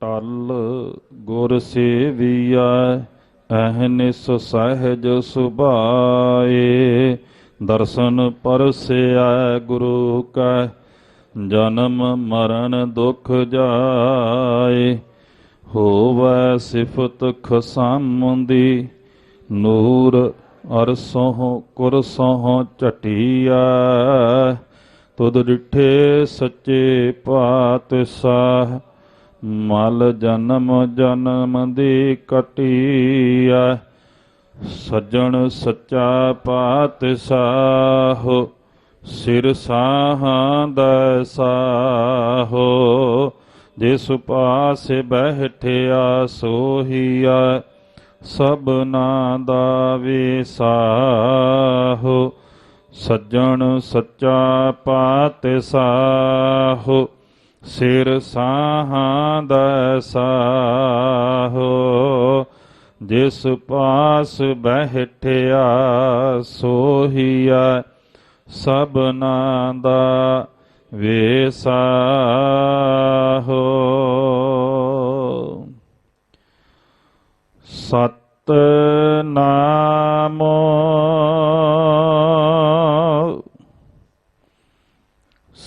ਟਲ ਗੁਰ ਸੇਵੀਆ ਅਹਨਿਸ ਸਹਿਜ ਸੁਭਾਏ। ਦਰਸ਼ਨ ਪਰਸਿਆ ਗੁਰੂ ਕੈ, ਜਨਮ ਮਰਨ ਦੁਖ ਜਾਏ। ਹੋਵੈ ਸਿਫਤ ਖਸਮੁੰਦੀ, ਨੂਰ ਅਰਸੋਂ ਕੁਰਸੋਂ ਝਟੀਆ ਤੁਧ ਡਿਠੇ ਸੱਚੇ ਪਾਤਸ਼ਾਹ ਮਲ ਜਨਮ ਜਨਮ ਦੀ ਕਟੀਆ ਸੱਜਣ ਸੱਚਾ ਪਾਤਸ਼ਾਹ ਸਿਰ ਸਾਹਾਂ ਦਾ ਸਾਹੋ। ਜਿਸ ਪਾਸੇ ਬਹਿਠਿਆ ਸੋਹੀਆ ਸਭਨਾ ਦਾ ਵਿਸਾਹੋ ਸੱਜਣ ਸੱਚਾ ਪਾਤਸ਼ਾਹ, ਸਿਰ ਸਾਹਾਂ ਦਾ ਸਾਹੋ, ਜਿਸ ਪਾਸ ਬਹਿਠਿਆ ਸੋਹੀਆ ਸਭਨਾ ਦਾ ਵੇਸਾਹੋ। ਸਤ ਨਾਮ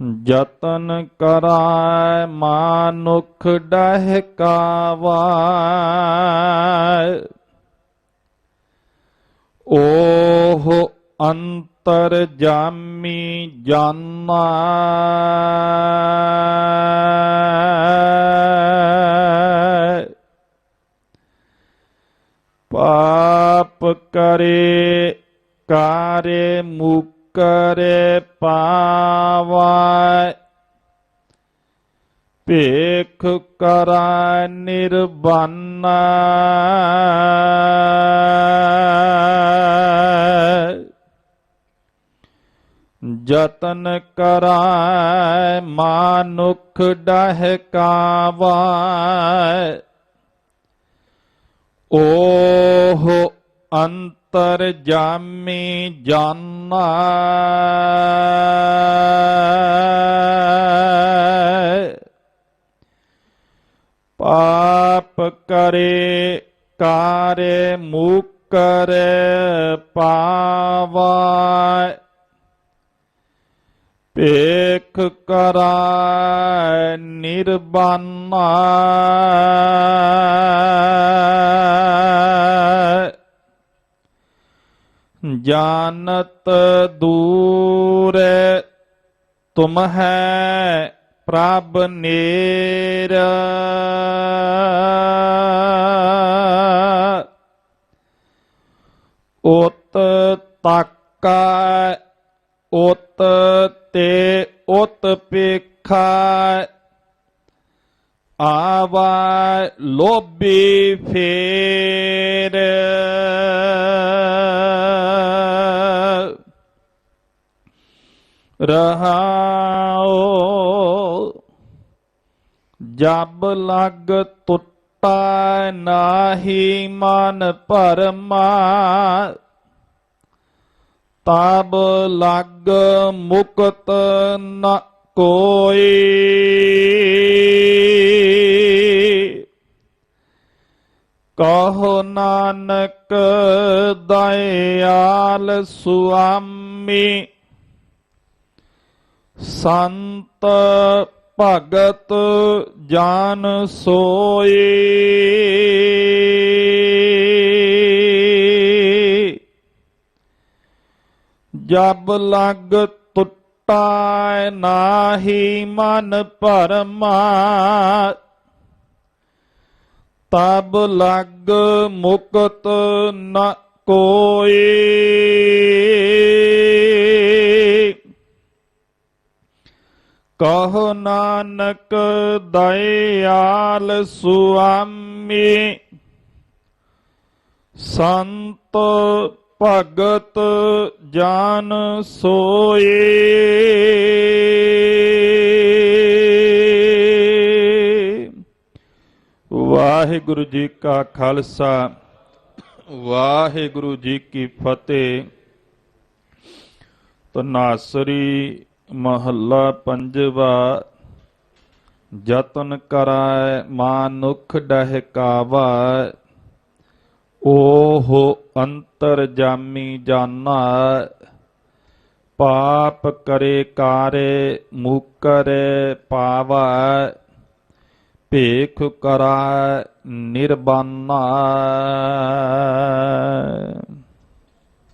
ਜਤਨ ਕਰੈ ਮਾਨੁਖ ਡਹਿਕਾਵਾ ਓਹ ਅੰਤਰ ਜਾਮੀ ਜਾਨਾ ਪਾਪ ਕਰੇ ਕਾਰੇ ਮੁਕਰੇ ਪਾਵੈ ਭੇਖ ਕਰੈ ਨਿਰਬਾਨਾ ਜਤਨ ਕਰੈ ਮਾਨੁਖ ਡਹਿਕਾਵਾ ਓਹ ਅੰਤਰ ਜਾਮੀ ਜਾਨਾ। ਪਾਪ ਕਰੇ ਕਾਰੇ ਮੁਕਰ ਪਾਵੈ। ਭੇਖ ਕਰੈ ਨਿਰਬਾਨਾ। ਜਾਣਤ ਦੂਰ, ਤੁਮ ਹੈ ਪ੍ਰਭ ਨੇਰ। ਉਤ ਤੱਕਾ, ਉਤ ਤੇ ਉਤ ਪੇਖਾ, ਆਵਾ ਲੋਭੀ ਫੇਰ। ਰਹਾਓ। ਜਬ ਲਗ ਟੁੱਟਾ ਨਾਹੀ ਮਨ ਭਰਮਾ ਤਬ ਲਗ ਮੁਕਤ ਨ ਕੋਈ। ਕਹੋ ਨਾਨਕ ਦਇਆਲ ਸੁਆਮੀ ਸੰਤ ਭਗਤ ਜਾਨ ਸੋਏ। ਜਬ ਲਗ ਟੁੱਟਾ ਨਾਹੀ ਮਨ ਭਰਮਾ, ਤਬ ਲਗ ਮੁਕਤ ਨ ਕੋਏ। ਕਹੋ ਨਾਨਕ ਦਇਆਲ ਸੁਆਮੀ, ਸੰਤ ਭਗਤ ਜਾਨ ਸੋਏ ਵਾਹਿਗੁਰੂ ਜੀ ਕਾ ਖਾਲਸਾ, ਵਾਹਿਗੁਰੂ ਜੀ ਕੀ ਫਤਿਹ। ਤਨਾਸਰੀ ਮਹੱਲਾ ਪੰਜਵਾ ਜਤਨ ਕਰੈ ਮਾਨੁਖ ਡਹਿਕਾਵਾ, ਓਹ ਅੰਤਰ ਜਾਮੀ ਜਾਨਾ ਪਾਪ ਕਰੇ ਕਾਰੇ ਮੁਕਰੇ ਪਾਵਾ, ਭੇਖ ਕਰੈ ਨਿਰਬਾਨਾ।